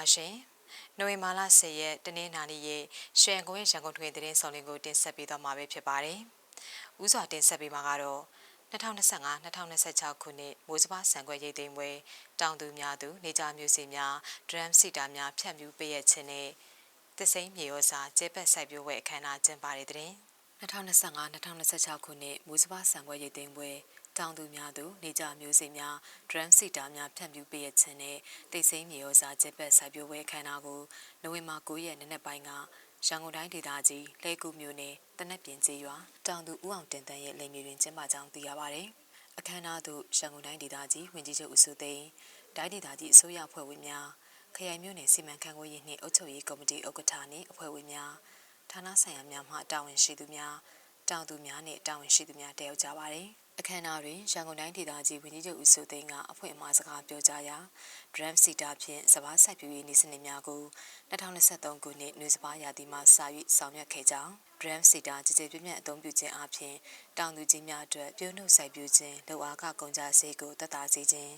ပါရှင်။နိုဝင်ဘာလ10ရက်တနင်္လာနေ့ရဲ့ရွှေကုန်းရဲ့ရန်ကုန်ထွေသတင်းဆောင်လင်းကိုတင်ဆက်ပေးသွားမှာပဲဖြစ်ပါတယ်။ဦးစွာတင်ဆက်ပေးမှာကတော့2025-2026ခုနှစ်မိုးစပါးဆန်ခွဲရိတ်သိမ်းပွဲတောင်သူများသူနေကြမျိုးစီများဒရမ်စီတာများဖြတ်မြူပေးရခြင်းနဲ့သစိမ်းမြေရောစာကျေးပတ်စိုက်ပျိုးပွဲအခမ်းအနားကျင်းပတဲ့တဲ့2025-2026ခုနှစ်မိုးစပါးဆန်ခွဲရိတ်သိမ်းပွဲ တောင်သူများသူနေကြမျိုးစိများဒရမ်စီတာများဖြန့်ဖြူးပေးရခြင်းနဲ့တိတ်ဆိမ့်မြေရောစာကျက်ပတ်စိုက်ပျိုးပွဲခမ်းနားကိုနိုဝင်ဘာ9ရက်နေ့နက်ပိုင်းကရန်ကုန်တိုင်းဒေသကြီးလဲကူမြို့နယ်တနက်ပြင်ကျေးရွာတောင်သူဦးအောင်တင်တန်းရဲ့လိမ်မြေတွင်ကျင်းပကြောင်းသိရပါတယ်။အခမ်းအနားသို့ရန်ကုန်တိုင်းဒေသကြီးဝင်ကြီးချုပ်ဦးစုသိန်းတိုင်းဒေသကြီးအစိုးရအဖွဲ့ဝင်များခရိုင်မြို့နယ်စီမံခန့်ခွဲရေးနှင့်အုပ်ချုပ်ရေးကော်မတီဥက္ကဋ္ဌနှင့်အဖွဲ့ဝင်များဌာနဆိုင်ရာများမှတာဝန်ရှိသူများတောင်သူများနှင့်တာဝန်ရှိသူများတက်ရောက်ကြပါတယ်။ အခမ်းအနားတွင်ရန်ကုန်တိုင်းဒေသကြီးဝန်ကြီးချုပ်ဦးစိုးသိန်းကအဖွင့်အမှာစကားပြောကြားရာ drum seater ဖြင့်စပားစိုက်ပျိုးရေးနေစနစ်များကို2023ခုနှစ်နွေစပားရာသီမှစ၍ဆောင်ရွက်ခဲ့ကြောင်း drum seater ကြည်ကြည်ပြည့်ပြည့်အသုံးပြုခြင်းအပြင်တောင်သူကြီးများအတွက်ပြုနှုတ်စိုက်ပျိုးခြင်းလောက်အားကကုန်ကြစေကိုတက်တာစေခြင်း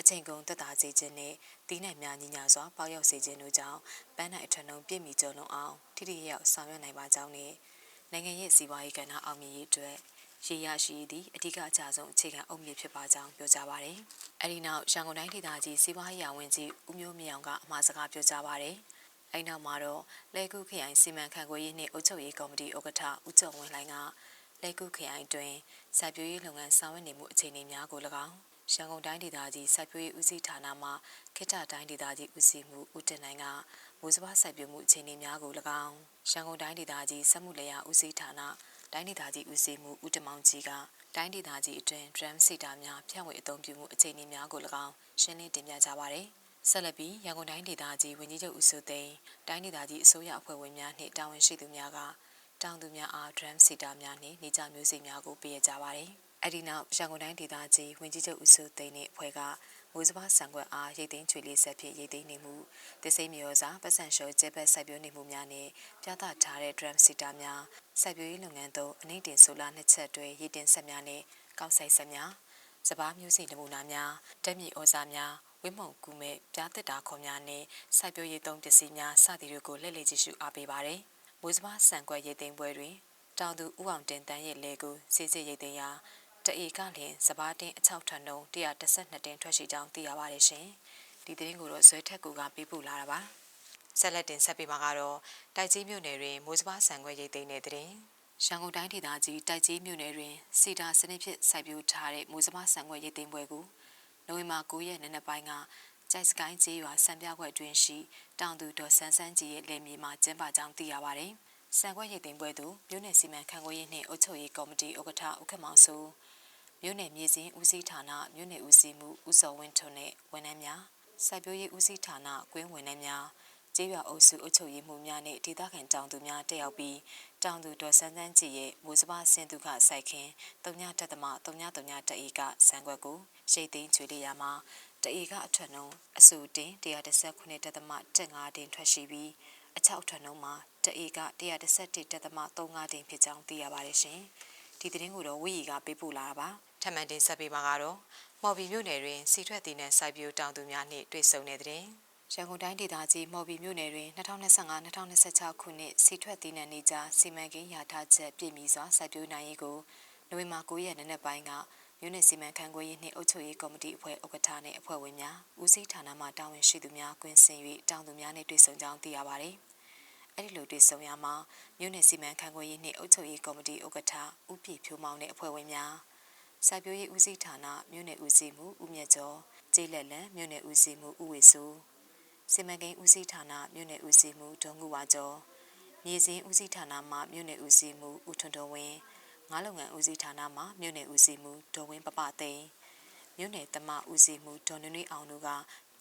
အချိန်ကုန်တက်တာစေခြင်းနှင့်တီးနှံများညီညာစွာပေါရောက်စေခြင်းတို့ကြောင့်ပန်းနိုင်အထက်နှုံပြည့်မီကြုံလုံးအောင်ထိထိရောက်ဆောင်ရွက်နိုင်ပါကြောင်းနှင့်နိုင်ငံရေးစီးပွားရေးကဏ္ဍအောင်မြင်ရေးအတွက် ရေရရှိသည့်အဓိကအကြဆုံးအခြေခံအုတ်မြစ်ဖြစ်ပါကြောင်းပြောကြားပါတယ်။အဲဒီနောက်ရန်ကုန်တိုင်းဒေသကြီးစီးပွားရေးဝန်ကြီးဦးမျိုးမြောင်ကအမှားစကားပြောကြားပါတယ်။အဲဒီနောက်မှာတော့လဲကုခရိုင်စီမံခန့်ခွဲရေးနှင့်အုပ်ချုပ်ရေးကော်မတီဥက္ကဋ္ဌဦးကျော်ဝင်းလှိုင်ကလဲကုခရိုင်တွင်စိုက်ပျိုးရေးလုပ်ငန်းဆောင်ရွက်နေမှုအခြေအနေများကို၎င်းရန်ကုန်တိုင်းဒေသကြီးစိုက်ပျိုးရေးဦးစီးဌာနမှခေတ္တတိုင်းဒေသကြီးဦးစီးမှုဦးတင်နိုင်ကမိုးစပါးစိုက်ပျိုးမှုအခြေအနေများကို၎င်းရန်ကုန်တိုင်းဒေသကြီးစက်မှုလျာဦးစီးဌာန တိုင်းဒေသကြီးဦးစီးမှုဦးတမောင်ကြီးကတိုင်းဒေသကြီးအတွင်း drum seater များဖြန့်ဝေအသုံးပြုမှုအခြေအနေများကို၎င်းရှင်းလင်းတင်ပြကြပါရယ်ဆက်လက်ပြီးရန်ကုန်တိုင်းဒေသကြီးဝန်ကြီးချုပ်ဦးစိုးသိန်းတိုင်းဒေသကြီးအစိုးရအဖွဲ့ဝင်များနှင့်တာဝန်ရှိသူများကတောင်သူများအား drum seater များနှင့်နေကြမျိုးစိများကိုပေးရကြပါရယ် အဲ့ဒီနောက်ရန်ကုန်တိုင်းဒေသကြီးဝန်ကြီးချုပ်ဦးစိုးသိန်းနှင့်အဖွဲ့ကမိုးစပါးဆံခွက်အားရိတ်သိမ်းချွေလေးဆက်ဖြင့်ရိတ်သိမ်းနေမှုတစိမ့်မျိုးစားပတ်စံလျှော်ကျဲဘက်စိုက်ပျိုးနေမှုများနဲ့ပြသထားတဲ့ drum seater များစိုက်ပျိုးရေးလုပ်ငန်းသုံးအနှိမ့်တင်ဆိုလာနှစ်ချက်တွဲရိတ်တင်ဆက်များနဲ့ကောက်ဆိုင်ဆက်များစပားမျိုးစိနမူနာများတက်မြေဩဇာများဝင်းမုံကူမဲ့ပြားတက်တာခွန်များနဲ့စိုက်ပျိုးရေးသုံးပစ္စည်းများစသည်တွေကိုလက်လက်ကြည့်ရှုအားပေးပါတယ်။မိုးစပါးဆန်ကွက်ရိတ်သိမ်းပွဲတွင်တောင်သူဦးအောင်တင်တန်းရဲ့လေကိုစစ်စစ်ရိတ်သိမ်းရာ တအေကလျင်စပားတင်းအချောက်ထန်တုံး112တင်းထွက်ရှိကြောင်းသိရပါတယ်ရှင်။ဒီသတင်းကိုတော့ဇွဲထက်ကူကပေးပို့လာတာပါ။ဆက်လက်တင်ဆက်ပေးမှာကတော့တိုက်ကြီးမြို့နယ်တွင်မိုးစပါးဆန်ခွဲရိတ်သိမ်းတဲ့သတင်း။ရန်ကုန်တိုင်းဒေသကြီးတိုက်ကြီးမြို့နယ်တွင်စီတာစနစ်ဖြင့်စိုက်ပျိုးထားတဲ့မိုးစပါးဆန်ခွဲရိတ်သိမ်းပွဲကိုနိုဝင်ဘာ9ရက်နေ့နက်ပိုင်းကကြိုက်စကိုင်းကျေးရွာစံပြခွက်တွင်ရှိတောင်သူဒေါ်ဆန်းဆန်းကြီးရဲ့လယ်မြေမှာကျင်းပကြောင်းသိရပါတယ်။စံခွက်ရိတ်သိမ်းပွဲသို့မြို့နယ်စီမံခန့်ခွဲရေးနှင့်အုပ်ချုပ်ရေးကော်မတီဥက္ကဋ္ဌဦးခမောင်စိုး မြို့နယ်မြေစင်းဦးစီးဌာနမြို့နယ်ဦးစီးမှုဦးစောဝင်းထွန်းနဲ့ဝန်ထမ်းများစိုက်ပျိုးရေးဦးစီးဌာနကွင်းဝန်ထမ်းများကျေးရွာအုပ်စုအုပ်ချုပ်ရေးမှူးများနဲ့ဒေသခံတောင်သူများတက်ရောက်ပြီးတောင်သူဒေါ်စန်းစန်းကြည်ရဲ့မိုးစပါးဆင်းသူခစိုက်ခင်3တက်သမ3.3တအေကစံခွက်ကိုရိတ်သိမ်းချွေလေးရမှာတအေကအထက်နှုံးအဆူတင်119တက်သမ15တင်ထွက်ရှိပြီးအချောက်ထက်နှုံးမှာတအေက117တက်သမ35တင်ဖြစ်ကြောင်းသိရပါတယ်ရှင်ဒီသတင်းကိုတော့ဝီရီကပေးပို့လာတာပါ ထပ်မံတင်ဆက်ပေးမှာကတော့မော်ဘီမြို့နယ်တွင်စီထွက်တည်နဲ့စိုက်ပျိုးတောင်သူများနှင့်တွေ့ဆုံတဲ့တဲ့ရန်ကုန်တိုင်းဒေသကြီးမော်ဘီမြို့နယ်တွင်2025-2026ခုနှစ်စီထွက်တည်နဲ့နေကြစီမံကိန်းရာထားချက်ပြည့်မီစွာစိုက်ပျိုးနိုင်ရေးကိုနိုဝင်ဘာ9ရက်နေ့နက်ပိုင်းကမြို့နယ်စီမံခန့်ခွဲရေးနှင့်အုပ်ချုပ်ရေးကော်မတီအဖွဲ့ဥက္ကဋ္ဌနှင့်အဖွဲ့ဝင်များဦးစီးဌာနမှတာဝန်ရှိသူများကွင်းဆင်၍တောင်သူများနှင့်တွေ့ဆုံကြောင်းသိရပါသည်။အဲဒီလိုတွေ့ဆုံရမှာမြို့နယ်စီမံခန့်ခွဲရေးနှင့်အုပ်ချုပ်ရေးကော်မတီဥက္ကဋ္ဌဦးပြည့်ဖြိုးမောင်နှင့်အဖွဲ့ဝင်များ စိုက်ပျိုးရေးဦးစီးဌာနမြို့နယ်ဦးစီးမှုဦးမြတ်ကျော်ကျေးလက်လန်မြို့နယ်ဦးစီးမှုဦးဝေစုစီမံကိန်းဦးစီးဌာနမြို့နယ်ဦးစီးမှုဒေါငူဝါကျော်မြေစင်းဦးစီးဌာနမှမြို့နယ်ဦးစီးမှုဦးထွန်းတော်ဝင်းငါးလုပ်ငန်းဦးစီးဌာနမှမြို့နယ်ဦးစီးမှုဒေါ်ဝင်းပပသိန်းမြို့နယ်တမဦးစီးမှုဒေါ်နွေနွေအောင်တို့က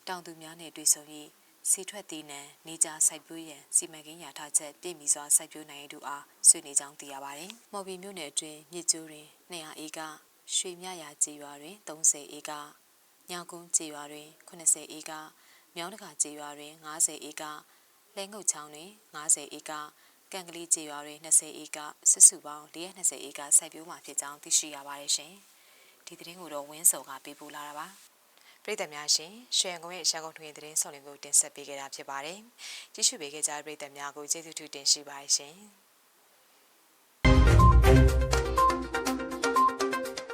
တောင်သူများနဲ့တွေ့ဆုံ၍စီထွက်တည်နံနေကြစိုက်ပျိုးရန်စီမံကိန်းရာထားချက်ပြည့်မီစွာစိုက်ပျိုးနိုင်တို့အားဆွေးနွေးကြောင်းသိရပါတယ်။မော်ဘီမြို့နယ်အတွင်းမြစ်ကျိုးတွင်200ဧက ရွှေမြရာကျေးရွာတွင်30ဧကညောင်ကုန်းကျေးရွာတွင်80ဧကမြောင်းတကာကျေးရွာတွင်90ဧကလဲငုတ်ချောင်းတွင်90ဧကကံကလေးကျေးရွာတွင်20ဧကစစ်စုပေါင်း120ဧကစိုက်ပျိုးမှာဖြစ်ကြောင်းသိရှိရပါတယ်ရှင်။ဒီသတင်းကိုတော့ဝင်းစော်ကပေးပို့လာတာပါ။ပြည်သက်များရှင်ရွှေရန်ကုန်ရဲ့ရန်ကုန်ထွေသတင်းဆောင်လင်းကိုတင်ဆက်ပေးခဲ့တာဖြစ်ပါတယ်ကြည့်ရှုပေးခဲ့ကြတဲ့ပြည်သက်များကိုကျေးဇူးထူးတင်ရှိပါတယ်ရှင်